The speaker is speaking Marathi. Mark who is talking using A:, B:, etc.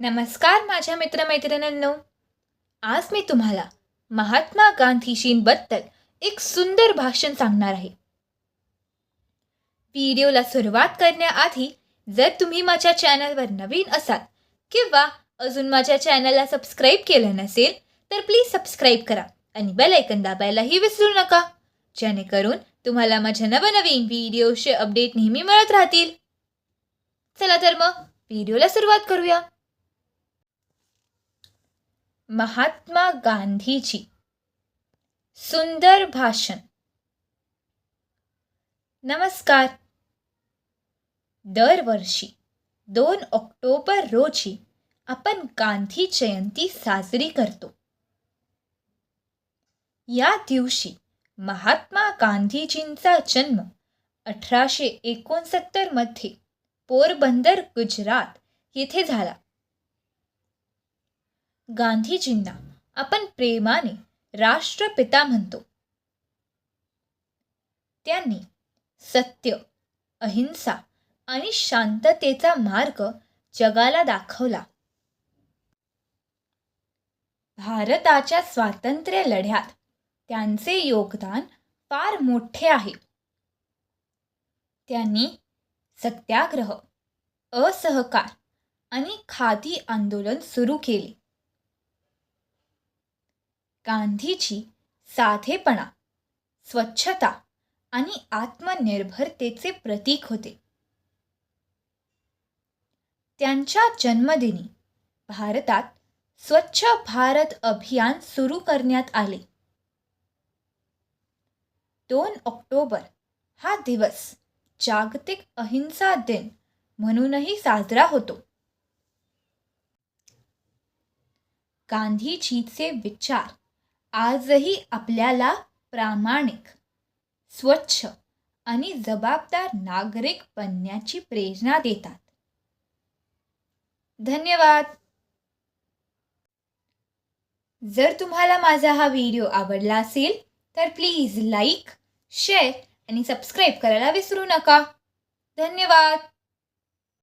A: नमस्कार माझ्या मित्रमैत्रिणींनो. आज मी तुम्हाला महात्मा गांधीजींबद्दल एक सुंदर भाषण सांगणार आहे. व्हिडिओला सुरुवात करण्याआधी जर तुम्ही माझ्या चॅनलवर नवीन असाल किंवा अजून माझ्या चॅनलला सबस्क्राईब केलं नसेल तर प्लीज सबस्क्राईब करा आणि बेल ऐकन दाबायलाही विसरू नका जेणेकरून तुम्हाला माझ्या नवनवीन व्हिडिओचे अपडेट नेहमी मिळत राहतील. चला तर मग व्हिडिओला सुरुवात करूया. महात्मा गांधीजी. सुंदर भाषण. नमस्कार. दरवर्षी दोन ऑक्टोबर रोजी आपण गांधी जयंती साजरी करतो. या दिवशी महात्मा गांधीजींचा जन्म अठराशे एकोणसत्तरमध्ये पोरबंदर गुजरात येथे झाला. गांधीजींना आपण प्रेमाने राष्ट्रपिता म्हणतो. त्यांनी सत्य अहिंसा आणि शांततेचा मार्ग जगाला दाखवला. भारताच्या स्वातंत्र्य लढ्यात त्यांचे योगदान फार मोठे आहे. त्यांनी सत्याग्रह असहकार आणि खादी आंदोलन सुरू केले. गांधीजी साधेपणा स्वच्छता आणि आत्मनिर्भरतेचे प्रतीक होते. त्यांच्या जन्मदिनी भारतात स्वच्छ भारत अभियान सुरू करण्यात आले. दोन ऑक्टोबर हा दिवस जागतिक अहिंसा दिन म्हणूनही साजरा होतो. गांधीजीचे विचार आजही आपल्याला प्रामाणिक स्वच्छ आणि जबाबदार नागरिक बनण्याची प्रेरणा देतात. धन्यवाद. जर तुम्हाला माझा हा व्हिडिओ आवडला असेल तर प्लीज लाईक शेअर आणि सबस्क्राईब करायला विसरू नका. धन्यवाद.